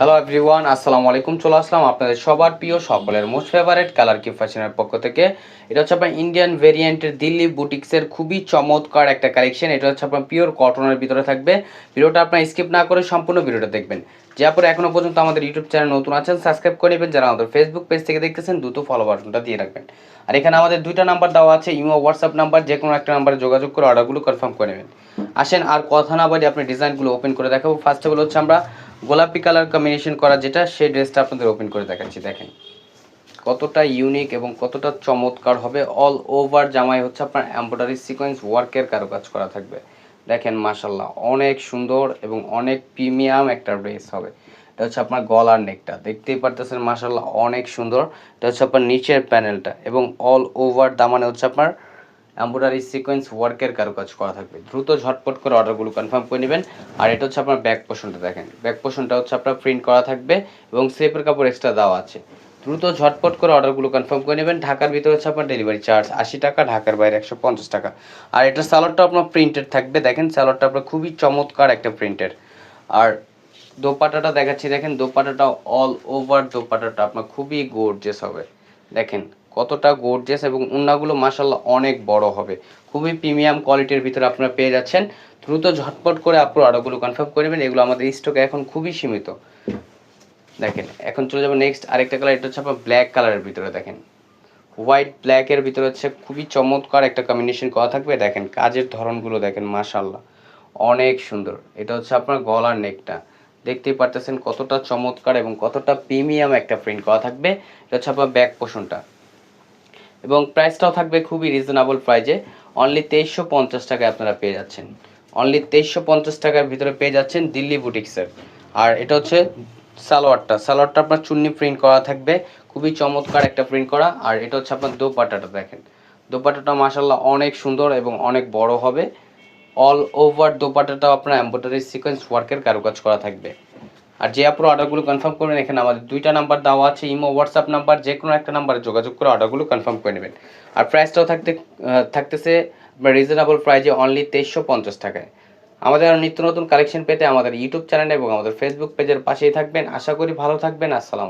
Hello everyone আসসালামু আলাইকুম চলে আসলাম আপনাদের সবার প্রিয় সকলের মোস্ট ফেভারেট কালার কি ফ্যাশনের পক্ষ থেকে। এটা হচ্ছে আপনার ইন্ডিয়ান ভেরিয়েন্টের দিল্লি বুটিক্সের খুবই চমৎকার একটা কালেকশন এটা হচ্ছে আপনার পিওর কটনের ভিতরে থাকবে। ভিডিওটা আপনার স্কিপ না করে সম্পূর্ণ ভিডিওটা দেখবেন। যে আপনারা এখনও পর্যন্ত আমাদের ইউটিউব চ্যানেল নতুন আছেন সাবস্ক্রাইব করে নেবেন। যারা আমাদের ফেসবুক পেজ থেকে দেখতেছেন, দ্রুত ফলো বাটনটা দিয়ে রাখবেন। আর এখানে আমাদের দুইটা নাম্বার দেওয়া আছে, ইমো হোয়াটসঅ্যাপ নাম্বার যে কোনো একটা নাম্বারে যোগাযোগ করে অর্ডারগুলো কনফার্ম করে নেবেন। আসেন, আর কথা না বলে আপনি ডিজাইনগুলো ওপেন করে দেখাবো। ফার্স্ট অফ অল হচ্ছে আমরা গোলাপি কালার কম্বিনেশন করা যেটা, সেই ড্রেসটা আপনাদের ওপেন করে দেখাচ্ছি, দেখেন। কতটা ইউনিক এবং কতটা চমৎকার হবে। অল ওভার জামাই হচ্ছে আপনার এম্ব্রয়ডারি সিকোয়েন্স ওয়ার্কের কারুকাজ করা থাকবে। দেখেন মাশাল্লাহ অনেক সুন্দর এবং অনেক প্রিমিয়াম একটা ড্রেস হবে। এটা হচ্ছে আপনার গলার নেকটা দেখতেই পারতেছেন মাশাল্লাহ অনেক সুন্দর। এটা হচ্ছে আপনার নিচের প্যানেলটা এবং অল ওভার দামানে হচ্ছে আপনার এম্ব্রয়ডারি সিকোয়েন্স ওয়ার্কের কারুকাজ করা থাকবে। দ্রুত ঝটপট করে অর্ডারগুলো কনফার্ম করে নেবেন। আর এটা হচ্ছে আপনার ব্যাক পোর্শনটা দেখেন। ব্যাক পোর্শনটা হচ্ছে আপনার প্রিন্ট করা থাকবে এবং সেপের কাপড় এক্সট্রা দেওয়া আছে। দ্রুত ঝটপট করে অর্ডারগুলো কনফার্ম করে নেবেন। ঢাকার ভিতরে হচ্ছে আপনার ডেলিভারি চার্জ আশি টাকা, ঢাকার বাইরে একশো পঞ্চাশ টাকা। আর এটা স্যালোডটা আপনার প্রিন্টেড থাকবে। দেখেন স্যালোডটা আপনার খুবই চমৎকার একটা প্রিন্টের আর দোপাটাটা দেখাচ্ছি। দেখেন দোপাটাটা অল ওভার দোপাটাটা আপনার খুবই গোর্জেস হবে। দেখেন কতটা গোর্জেস এবং উন্নাগুলো মাসাল্লাহ অনেক বড় হবে। খুবই প্রিমিয়াম কোয়ালিটির ভিতরে আপনারা পেয়ে যাচ্ছেন। দ্রুত ঝটপট করে আপনার অর্ডারগুলো কনফার্ম করে নেবেন, এগুলো আমাদের স্টকে এখন খুবই সীমিত। দেখেন, এখন চলে যাব নেক্সট আরেকটা কালার এটা হচ্ছে আপনার ব্ল্যাক কালারের ভিতরে, দেখেন। হোয়াইট ব্ল্যাকের ভিতরে হচ্ছে খুবই চমৎকার একটা কম্বিনেশন করা থাকবে। দেখেন, কাজের ধরনগুলো দেখেন মাশাল্লাহ অনেক সুন্দর। এটা হচ্ছে আপনার গলার নেকটা দেখতেই পারতেছেন কতটা চমৎকার এবং কতটা প্রিমিয়াম একটা প্রিন্ট করা থাকবে। এটা হচ্ছে আপনার ব্যাক পোষণটা এবং প্রাইসটাও থাকবে খুবই রিজনেবল প্রাইজে অনলি তেইশশো পঞ্চাশ টাকায় আপনারা পেয়ে যাচ্ছেন। অনলি তেইশশো পঞ্চাশ টাকার ভিতরে পেয়ে যাচ্ছেন দিল্লি বুটিক্সের আর এটা হচ্ছে সালোয়ারটা। সালোয়ারটা আপনার চুন্নি প্রিন্ট করা থাকবে। খুবই চমৎকার একটা প্রিন্ট করা। আর এটা হচ্ছে আপনার দোপাটাটা দেখেন। দোপাটাটা মাসাল্লাহ অনেক সুন্দর এবং অনেক বড় হবে। অল ওভার দোপাটাটাও আপনার এম্ব্রয়ডারি সিকোয়েন্স ওয়ার্কের কারুকাজ করা থাকবে। আর যে আপনার অর্ডারগুলো কনফার্ম করবেন এখানে আমাদের দুইটা নাম্বার দেওয়া আছে, ইমো হোয়াটসঅ্যাপ নাম্বার যে কোনো একটা নাম্বারে যোগাযোগ করে অর্ডারগুলো কনফার্ম করে নেবেন। আর প্রাইসটাও থাকতে থাকতেছে রিজনেবল প্রাইজে অনলি তেইশশো পঞ্চাশ টাকায়। আমাদের নিত্য নতুন কালেকশন পেতে আমাদের ইউটিউব চ্যানেল এবং আমাদের ফেসবুক পেজের পাশেই থাকবেন। আশা করি ভালো থাকবেন। আসসালাম